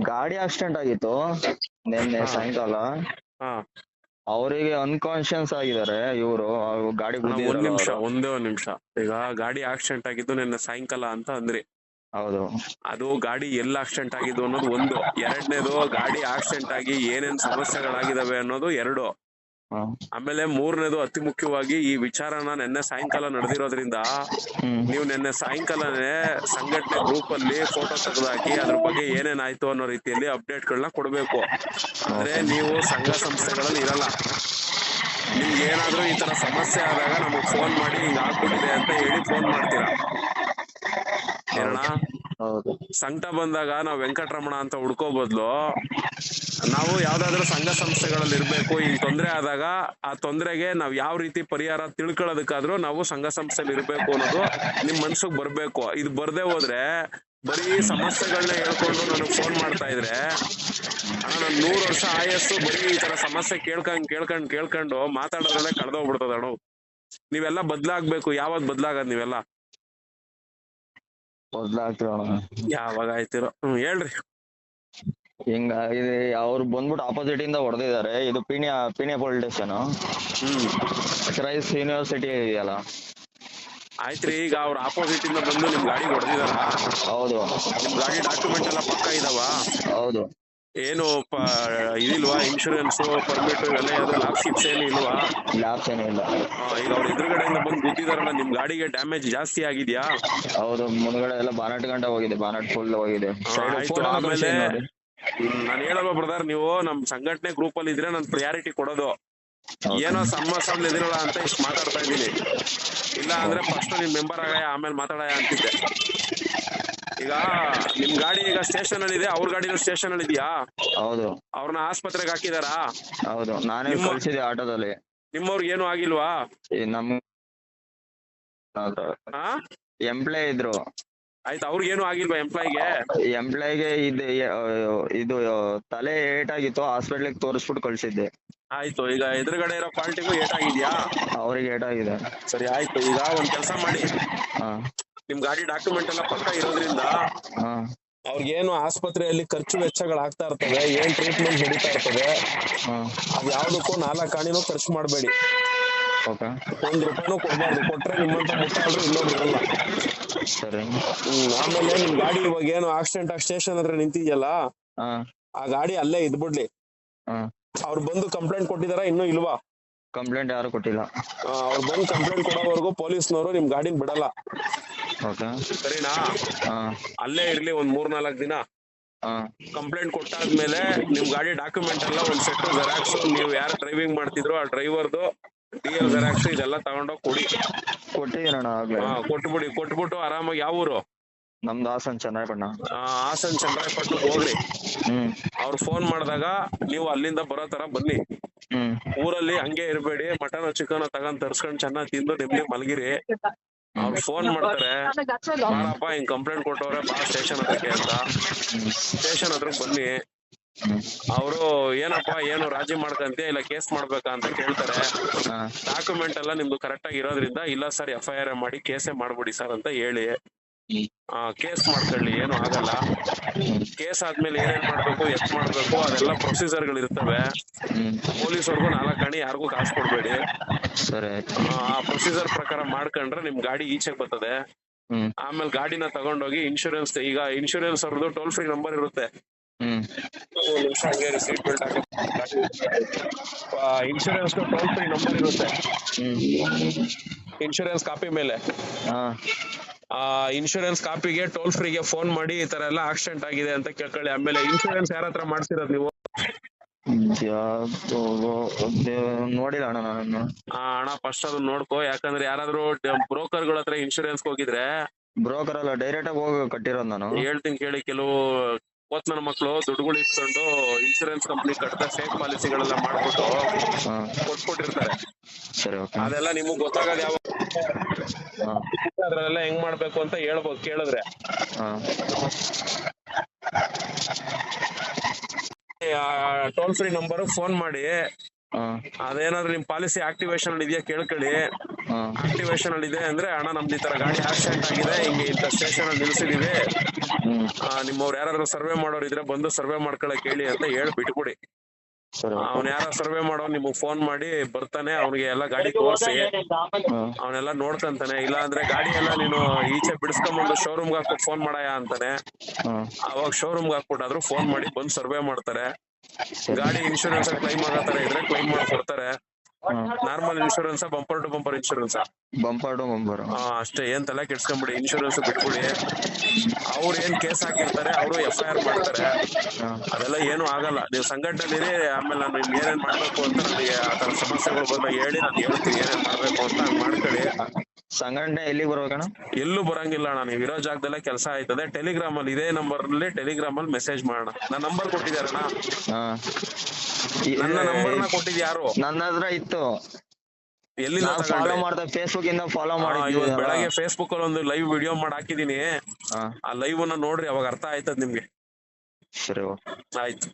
ಗಾಡಿ ಆಕ್ಸಿಡೆಂಟ್ ಆಗಿತ್ತು ನಿನ್ನೆ. ಸಾಯಂಕಾಲ. ಹಾ. ಅವರಿಗೆ ಅನ್ಕಾನ್ಶಿಯನ್ಸ್ ಆಗಿದ್ದಾರೆ ಇವರು ಗಾಡಿ ಒಂದ್ ನಿಮಿಷ ಒಂದೇ ಒಂದ್ ನಿಮಿಷ. ಈಗ ಗಾಡಿ ಆಕ್ಸಿಡೆಂಟ್ ಆಗಿದ್ದು ನಿನ್ನೆ ಸಾಯಂಕಾಲ ಅಂತ ಅಂದ್ರಿ. ಹೌದು. ಅದು ಗಾಡಿ ಎಲ್ಲಿ ಆಕ್ಸಿಡೆಂಟ್ ಆಗಿದ್ದು ಅನ್ನೋದು ಒಂದು. ಎರಡನೇದು ಗಾಡಿ ಆಕ್ಸಿಡೆಂಟ್ ಆಗಿ ಏನೇನ್ ಸಮಸ್ಯೆಗಳಾಗಿದಾವೆ ಅನ್ನೋದು ಎರಡು. ಆಮೇಲೆ ಮೂರನೇದು ಅತಿ ಮುಖ್ಯವಾಗಿ ಈ ವಿಚಾರನ ನಿನ್ನೆ ಸಾಯಂಕಾಲ ನಡೆದಿರೋದ್ರಿಂದ ನೀವು ನಿನ್ನೆ ಸಾಯಂಕಾಲನೇ ಸಂಘಟನೆ ಗ್ರೂಪ್ ಅಲ್ಲಿ ಫೋಟೋ ತೆಗೆದಾಕಿ ಅದ್ರ ಬಗ್ಗೆ ಏನೇನಾಯ್ತು ಅನ್ನೋ ರೀತಿಯಲ್ಲಿ ಅಪ್ಡೇಟ್ ಗಳನ್ನ ಕೊಡ್ಬೇಕು. ಆದ್ರೆ ನೀವು ಸಂಘ ಸಂಸ್ಥೆಗಳಲ್ಲಿ ಇರಲ್ಲ. ನಿಮ್ಗೆ ಏನಾದ್ರೂ ಈ ತರ ಸಮಸ್ಯೆ ಆದಾಗ ನಮಗ್ ಫೋನ್ ಮಾಡಿ ಹಿಂಗ್ ಆಗ್ಬಿಟ್ಟಿದೆ ಅಂತ ಹೇಳಿ ಫೋನ್ ಮಾಡ್ತೀರಾ? ಸಂಕಟ ಬಂದಾಗ ನಾವು ವೆಂಕಟರಮಣ ಅಂತ ಹುಡ್ಕೋ ಬದ್ಲು, ನಾವು ಯಾವ್ದಾದ್ರು ಸಂಘ ಸಂಸ್ಥೆಗಳಲ್ಲಿ ಇರ್ಬೇಕು ಈ ತೊಂದ್ರೆ ಆದಾಗ ಆ ತೊಂದರೆಗೆ ನಾವ್ ಯಾವ ರೀತಿ ಪರಿಹಾರ ತಿಳ್ಕೊಳ್ಳೋದಕ್ಕಾದ್ರೂ ನಾವು ಸಂಘ ಸಂಸ್ಥೆಲಿ ಇರ್ಬೇಕು ಅನ್ನೋದು ನಿಮ್ ಮನ್ಸಿಗೆ ಬರ್ಬೇಕು. ಇದು ಬರ್ದೇ ಹೋದ್ರೆ ಬರೀ ಸಮಸ್ಯೆಗಳನ್ನ ಹೇಳ್ಕೊಂಡು ನನಗೆ ಫೋನ್ ಮಾಡ್ತಾ ಇದ್ರೆ ನನ್ ನೂರ್ ವರ್ಷ ಆಯಸ್ಸು ಬರೀ ಈ ತರ ಸಮಸ್ಯೆ ಕೇಳ್ಕೊಂಡ್ ಕೇಳ್ಕೊಂಡ್, ಕೇಳ್ಕೊಂಡು ಮಾತಾಡೋದ್ರಲ್ಲೇ ಕಳ್ದೋಗ್ಬಿಡ್ತದ ಅಣ್ಣ. ನೀವೆಲ್ಲ ಬದ್ಲಾಗ್ಬೇಕು ಯಾವತ್ ಬದ್ಲಾಗದ್ ನೀವೆಲ್ಲ? ಬದ್ಲಾಗ್ತಿರೋಣ ಯಾವಾಗ ಆಯ್ತಿರೋ ಹ್ಮ್ ಹೇಳ್ರಿ. ಹಿಂಗ ಇದು ಅವ್ರು ಬಂದ್ಬಿಟ್ಟು ಆಪೋಸಿಟ್ ಇಂದ ಹೊಡೆದಿದ್ದಾರೆ. ಇದು ಪೀಣ್ಯ ಪೀಣ್ಯ ಪೊಲೀಸ್ ಸ್ಟೇಷನ್ ಹ್ಮ್. ಕ್ರೈಸ್ ಯೂನಿವರ್ಸಿಟಿ ಇದೆಯಲ್ಲ. ಆಯ್ತ್ರಿ ಈಗ ಅವ್ರ ಆಪೋಸಿಟ್ ಇಂದ ಬಂದು ನಿಮ್ ಗಾಡಿ ಹೊಡೆದಿದಾರ ಹೌದು. ನಿಮ್ ಗಾಡಿ ಡಾಕ್ಯುಮೆಂಟ್ ಎಲ್ಲ ಪಕ್ಕ ಇದಾವ. ಹೌದು. ಏನು ಇದಿಲ್ವಾ? ಇನ್ಶೂರೆನ್ಸ್ ಪರ್ಮಿಟ್ ಎಲ್ಲ ಯಾವ್ದು ಲಾಭ ಶಿಪ್ಸ್ ಏನು ಇಲ್ವಾ? ಲ್ಯಾಬ್ಸ್ ಏನೂ ಇಲ್ಲ. ಈಗ ಅವ್ರ ಎದುರುಗಡೆಯಿಂದ ಬಂದು ಗುದ್ದಿದಾರಲ್ಲ ನಿಮ್ ಗಾಡಿಗೆ ಡ್ಯಾಮೇಜ್ ಜಾಸ್ತಿ ಆಗಿದ್ಯಾ? ಹೌದು ಮುಂದ್ಗಡೆ ಎಲ್ಲ ಬಾನಟ್ ಗಂಟ ಹೋಗಿದೆ ಬಾನಟ್ ಫುಲ್ ಹೋಗಿದೆ. ಆಮೇಲೆ ನಾನು ಹೇಳಲ್ವ ಬ್ರದರ್ ನೀವು ನಮ್ ಸಂಘಟನೆ ಗ್ರೂಪ್ ಅಲ್ಲಿ ಇದ್ರೆ ನಾನು ಪ್ರಿಯಾರಿಟಿ ಕೊಡೋದು. ಏನೋ ಸಮಸ್ಯೆ ಎದಿರಲ್ಲ ಅಂತ ಇಷ್ಟು ಮಾತಾಡ್ತಾ ಇದ್ದೀನಿ. ಇಲ್ಲ ಅಂದ್ರೆ ಫಸ್ಟ್ ನಿಮ್ ಮೆಂಬರ್ ಆಗ ಆಮೇಲೆ ಮಾತಾಡ ಅಂತಿದ್ದೆ. ಈಗ ನಿಮ್ ಗಾಡಿ ಈಗ ಸ್ಟೇಷನ್ ಅಲ್ಲಿ ಇದೆ ಅವ್ರ ಗಾಡಿನೂ ಸ್ಟೇಷನ್ ಅಲ್ಲಿ ಇದೆಯಾ ಹೌದು. ಅವ್ರನ್ನ ಆಸ್ಪತ್ರೆಗೆ ಹಾಕಿದಾರಾ? ಹೌದು ನಾನೇ ನಿಮ್ಮ- ಕಳ್ಸಿದೆ ಆಟೋದಲ್ಲಿ. ನಿಮ್ಮವ್ರಿಗೆ ಏನು ಆಗಿಲ್ವಾ? ಈ ನಮ್ ಹಾ ಎಂಪ್ಲಾಯ್ ಇದ್ರು. ಆಯ್ತು ಅವ್ರಿಗೇನು ಆಗಿಲ್ವಾ ಎಂಪ್ಲಾಯ್ಗೆ? ಎಂಪ್ಲಾಯ್ಗೆ ಇದು ಇದು ತಲೆ ಏಟಾಗಿತ್ತು ಹಾಸ್ಪಿಟ್ಲಿಗೆ ತೋರಿಸ್ಬಿಟ್ಟು ಕಳ್ಸಿದ್ದೆ. ಆಯ್ತು ಈಗ ಎದುರುಗಡೆ ಇರೋ ಪಾರ್ಟಿಗೂ ಏಟಾಗಿದ್ಯಾ? ಅವ್ರಿಗೆ ಏಟಾಗಿದೆ. ಸರಿ ಆಯ್ತು ಈಗ ಒಂದ್ ಕೆಲಸ ಮಾಡಿ. ಹಾ. ನಿಮ್ ಗಾಡಿ ಡಾಕ್ಯುಮೆಂಟ್ ಎಲ್ಲ ಪಕ್ಕ ಇರೋದ್ರಿಂದ ಹಾ. ಅವ್ರಿಗೇನು ಆಸ್ಪತ್ರೆಯಲ್ಲಿ ಖರ್ಚು ವೆಚ್ಚಗಳಾಗ್ತಾ ಇರ್ತವೆ ಏನ್ ಟ್ರೀಟ್ಮೆಂಟ್ ನಡೀತಾ ಇರ್ತದೆ ಹಾ. ಅದ್ ಯಾವ್ದಕ್ಕೂ ನಾಲ್ಕು ಕಾಣಿನೂ ಖರ್ಚು ಮಾಡಬೇಡಿ. ಓಕೆ. ಒಂದ್ ರೂಪಾಯಿನೂ ಕೊಡ್ಬಾರ್ದು ಕೊಟ್ರೆ ನಿಮ್ಮಂತ ಮುಟ್ಟಾದ್ರು ಇನ್ನೊಬ್ರು ಇರಲ್ಲ ಸರಿ. ಹ್ಮ್ ಆಮೇಲೆ ನಿಮ್ ಗಾಡಿ ಇವಾಗ ಏನು ಆಕ್ಸಿಡೆಂಟ್ ಆಗಿ ಸ್ಟೇಷನ್ ಹತ್ರ ನಿಂತಿದ್ಯಲ್ಲ ಹಾ. ಆ ಗಾಡಿ ಅಲ್ಲೇ ಇದ್ಬಿಡ್ಲಿ. ಹಾ. ಅವ್ರು ಬಂದು ಕಂಪ್ಲೇಂಟ್ ಕೊಟ್ಟಿದಾರ ಇನ್ನೂ ಇಲ್ವಾ? ಕಂಪ್ಲೇಂಟ್ ಯಾರು ಕೊಟ್ಟಿಲ್ಲ. ಆ, ಅವ್ರು ಬಂದು ಕಂಪ್ಲೇಂಟ್ ಕೊಡೋವರೆಗೂ ಪೊಲೀಸ್ನವರು ನಿಮ್ ಗಾಡಿನ ಬಿಡಲ್ಲ. ಓಕೆ ಸರಿನಾ? ಹಾ. ಅಲ್ಲೇ ಇರ್ಲಿ ಒಂದ್ ಮೂರ್ ನಾಲ್ಕ್ ದಿನ. ಹಾ. ಕಂಪ್ಲೇಂಟ್ ಕೊಟ್ಟಾದ್ಮೇಲೆ ನಿಮ್ ಗಾಡಿ ಡಾಕ್ಯುಮೆಂಟ್ ಎಲ್ಲ ಒಂದ್ ಸೆಟ್ ಜೆರಾಕ್ಸ್ ನೀವು ಯಾರು ಡ್ರೈವಿಂಗ್ ಮಾಡ್ತಿದ್ರು ಆ ಡ್ರೈವರ್ದು ಡಿ ಎಲ್ ಜೆರಾಕ್ಸ್ ಇದೆಲ್ಲ ತಗೊಂಡೋಗ್ ಕೊಡಿ. ಕೊಟ್ಟಿದ್ದೀನಣ್ಣ ಆಗ್ಲೇ. ಹಾ ಕೊಟ್ಬಿಡಿ ಕೊಟ್ಬಿಟ್ಟು ಆರಾಮಾಗಿ ಯಾವ ಊರು? ನಮ್ದು ಹಾಸನ್ ಚೆನ್ನಾಯಪಣ್ಣ ಆ, ಹಾಸನ್ ಚಂದ್ರಾಯಪಟ್ಟಣಕ್ಕೆ ಹೋಗ್ರಿ. ಹ್ಮ್. ಅವ್ರು ಫೋನ್ ಮಾಡಿದಾಗ ನೀವು ಅಲ್ಲಿಂದ ಬರೋ ತರ ಬನ್ನಿ. ಹ್ಮ್. ಊರಲ್ಲಿ ಹಂಗೆ ಇರಬೇಡಿ ಮಟನ್ ಚಿಕನ್ ತಗೊಂಡ್ ತರ್ಸ್ಕೊಂಡ್ ಚೆನ್ನಾಗಿ ತಿಂದು ನಿಮ್ಗೆ ಮಲಗಿರಿ. ಅವ್ರು ಫೋನ್ ಮಾಡ್ತಾರೆ ಬಾರಪ್ಪ ಹಿಂಗ್ ಕಂಪ್ಲೇಂಟ್ ಕೊಟ್ಟವ್ರೆ ಬಾ ಸ್ಟೇಷನ್ ಹತ್ರಕ್ಕೆ ಅಂತ. ಸ್ಟೇಷನ್ ಹತ್ರ ಬನ್ನಿ. ಅವರು ಏನಪ್ಪ ಏನು ರಾಜಿ ಮಾಡ್ಕಂತೀಯ? ಇಲ್ಲ ಕೇಸ್ ಮಾಡ್ಬೇಕಾ? ಅಂತ ಕೇಳ್ತಾರೆ. ಡಾಕ್ಯುಮೆಂಟ್ ಎಲ್ಲ ನಿಮ್ದು ಕರೆಕ್ಟ್ ಆಗಿ ಇರೋದ್ರಿಂದ ಇಲ್ಲ ಸರ್ ಎಫ್ ಐ ಆರ್ ಮಾಡಿ ಕೇಸೇ ಮಾಡ್ಬಿಡಿ ಸರ್ ಅಂತ ಹೇಳಿ. ಕೇಸ್ ಮಾಡ್ಕೊಳ್ಳಿ ಏನು ಆಗಲ್ಲ. ಕೇಸ್ ಆದ್ಮೇಲೆ ಏನೇನ್ ಮಾಡ್ಬೇಕು ಎಷ್ಟ್ ಮಾಡ್ಬೇಕು ಅದೆಲ್ಲ ಪ್ರೊಸೀಜರ್ಗಳು ಇರ್ತವೆ ಪೊಲೀಸ್ ಪೊಲೀಸವ್ರಿಗೂ ನಾಲ್ಕು ಗಣಿ ಯಾರಿಗೂ ಕಾಸು ಕೊಡ್ಬೇಡಿ. ಸರಿ ಆ, ಪ್ರೊಸೀಜರ್ ಪ್ರಕಾರ ಮಾಡ್ಕೊಂಡ್ರೆ ನಿಮ್ ಗಾಡಿ ಈಚೆಗೆ ಬರ್ತದೆ. ಆಮೇಲೆ ಗಾಡಿನ ತಗೊಂಡೋಗಿ ಇನ್ಶೂರೆನ್ಸ್ ಈಗ ಇನ್ಶೂರೆನ್ಸ್ ಅವ್ರದ್ದು ಟೋಲ್ ಫ್ರೀ ನಂಬರ್ ಇರುತ್ತೆ. ಇನ್ಶೂರೆನ್ಸ್ ಟೋಲ್ ಫ್ರೀ ನಂಬರ್ ಇರುತ್ತೆ. ಇನ್ಶೂರೆನ್ಸ್ ಕಾಪಿ ಮೇಲೆ. ಆ ಇನ್ಶೂರೆನ್ಸ್ ಕಾಪಿಗೆ ಟೋಲ್ ಫ್ರೀಗೆ ಫೋನ್ ಮಾಡಿ ಈ ತರ ಎಲ್ಲ ಆಕ್ಸಿಡೆಂಟ್ ಆಗಿದೆ ಅಂತ ಕೇಳ್ಕೊಳ್ಳಿ. ಆಮೇಲೆ ಇನ್ಶೂರೆನ್ಸ್ ಯಾರ ಹತ್ರ ಮಾಡ್ಸಿರೋದು ನೀವು? ನೋಡಿಲ್ಲ ಅಣ್ಣ ನಾನು ಆ ಅಣ್ಣ ಫಸ್ಟ್ ಅದನ್ನ ನೋಡ್ಕೋ. ಯಾಕಂದ್ರೆ ಯಾರಾದ್ರೂ ಬ್ರೋಕರ್ಗಳ ಹತ್ರ ಇನ್ಶೂರೆನ್ಸ್ ಹೋಗಿದ್ರೆ ಬ್ರೋಕರ್ ಅಲ್ಲ ಡೈರೆಕ್ಟ್ ಆಗಿ ಹೋಗಿ ಕಟ್ಟಿರೋದು ನಾನು. ಹೇಳ್ತೀನಿ ಕೇಳಿ ಕೆಲವು ಓದ್ ನನ್ನ ಮಕ್ಕಳು ದುಡ್ಡುಗಳು ಇಟ್ಕೊಂಡು ಇನ್ಶೂರೆನ್ಸ್ ಕಂಪ್ನಿ ಕಟ್ಟದ ಸೇಫ್ ಪಾಲಿಸಿಗಳೆಲ್ಲ ಮಾಡ್ಬಿಟ್ಟು ಹಾ. ಕೊಟ್ಬಿಟ್ಟಿರ್ತಾರೆ. ಸರಿ ಓಕೆ ಅದೆಲ್ಲ ನಿಮಗ್ ಗೊತ್ತಾಗದ ಯಾವ ಅದ್ರಲ್ಲೆಲ್ಲ ಹೆಂಗ್ ಮಾಡ್ಬೇಕು ಅಂತ ಹೇಳ್ಬೋದು ಕೇಳಿದ್ರೆ. ಟೋಲ್ ಫ್ರೀ ನಂಬರ್ ಫೋನ್ ಮಾಡಿ. ಅದೇನಾದ್ರು ನಿಮ್ ಪಾಲಿಸಿ ಆಕ್ಟಿವೇಶನ್ ಅಲ್ಲಿ ಇದೆಯಾ ಕೇಳ್ಕೊಳ್ಳಿ. ಆಕ್ಟಿವೇಶನ್ ಅಲ್ಲಿ ಇದೆ ಅಂದ್ರೆ ಅಣ್ಣ ನಮ್ದು ಈ ತರ ಗಾಡಿ ಆಕ್ಸಿಡೆಂಟ್ ಆಗಿದೆ ಹಿಂಗೆ ಇಂತ ಸ್ಟೇಷನ್ ಅಲ್ಲಿ ನಿಲ್ಸಿದೀವಿ ನಿಮ್ಮವ್ರು ಯಾರಾದ್ರೂ ಸರ್ವೆ ಮಾಡೋರು ಇದ್ರೆ ಬಂದು ಸರ್ವೆ ಮಾಡ್ಕೊಳಕ್ ಹೇಳಿ ಅಂತ ಹೇಳಿ ಬಿಟ್ಬಿಡಿ ಸರಿ. ಅವ್ನ ಯಾರ ಸರ್ವೆ ಮಾಡೋ ನಿಮಗ್ ಫೋನ್ ಮಾಡಿ ಬರ್ತಾನೆ ಅವ್ನಿಗೆ ಎಲ್ಲ ಗಾಡಿ ತೋರಿಸಿ. ಅವನೆಲ್ಲ ನೋಡ್ಕಂತಾನೆ ಇಲ್ಲ ಅಂದ್ರೆ ಗಾಡಿ ಎಲ್ಲ ನೀನು ಈಚೆ ಬಿಡಿಸ್ಕೊಂಬಂದು ಶೋರೂಮ್ ಹಾಕ್ಬಿಟ್ಟು ಫೋನ್ ಮಾಡಯ ಅಂತಾನೆ. ಅವಾಗ ಶೋರೂಮ್ ಹಾಕ್ಬಿಟ್ಟಾದ್ರು ಫೋನ್ ಮಾಡಿ ಬಂದು ಸರ್ವೆ ಮಾಡ್ತಾರೆ. ಗಾಡಿ ಇನ್ಶೂರೆನ್ಸ್ ಕ್ಲೈಮ್ ಆಗೋ ತರ ಇದ್ರೆ ಕ್ಲೈಮ್ ಮಾಡಿ ಕೊಡ್ತಾರೆ normal insurance bumper to bumper insurance bumper to bumper ಅಷ್ಟೇ. ಏನ್ ತಲೆ ಕೆಡ್ಸ್ಕೊಂಬಿಡಿ ಇನ್ಶೂರೆನ್ಸ್ ಬಿಟ್ಬಿಡಿ. ಅವ್ರು ಏನ್ ಕೇಸ್ ಹಾಕಿರ್ತಾರೆ ಅವರು ಎಫ್ ಐ ಆರ್ ಮಾಡ್ತಾರೆ. ಅದೆಲ್ಲ ಏನು ಆಗಲ್ಲ. ನೀವು ಸಂಘಟನೆ ಆಮೇಲೆ ನಾನು ನಿಮ್ಗೆ ಏನೇನ್ ಮಾಡ್ಬೇಕು ಅಂತ ನನಗೆ ಆ ತರ ಸಮಸ್ಯೆಗಳು ಬಂದಾಗ ಹೇಳಿ ನಾನು ಹೇಳ್ತೀನಿ ಏನೇನ್ ಮಾಡ್ಬೇಕು ಅಂತ ಮಾಡ್ಕೊಳ್ಳಿ. ಸಂಘಟನೆ ಎಲ್ಲಿಗೆ ಬರ್ಬೇಕಣ್ಣ? ಎಲ್ಲೂ ಬರಂಗಿಲ್ಲ ಅಣ್ಣ. ನೀವು ಇರೋ ಜಾಗದಲ್ಲೇ ಕೆಲಸ ಆಯ್ತದೆ. ಟೆಲಿಗ್ರಾಮ್ ಅಲ್ಲಿ ಇದೇ ನಂಬರ್ ಅಲ್ಲಿ ಟೆಲಿಗ್ರಾಮ್ ಅಲ್ಲಿ ಮೆಸೇಜ್ ಮಾಡೋಣ. ನನ್ನ ನಂಬರ್ ಕೊಟ್ಟಿದ್ದಾರಣ್ಣ ಹಾ. ಈ- ನನ್ನ ನಂಬರ್ನ ಕೊಟ್ಟಿದ್ ಯಾರು? ನನ್ನ ಹತ್ರ ಇತ್ತು. ಎಲ್ಲಿಂದ ನಾನು ಫಾಲೋ ಮಾಡ್ದೆ ಫೇಸ್ಬುಕ್ ಇಂದ ಫಾಲೋ ಮಾಡಿ ಬೆಳಗ್ಗೆ ಫೇಸ್ಬುಕ್ ಅಲ್ಲಿ. ಒಂದು ಲೈವ್ ವಿಡಿಯೋ ಮಾಡಿ ಹಾಕಿದೀನಿ ಆ ಲೈವ್ ಅನ್ನ ನೋಡ್ರಿ ಅವಾಗ ಅರ್ಥ ಆಯ್ತದ ನಿಮ್ಗೆ. ಸರಿ ಆಯ್ತು.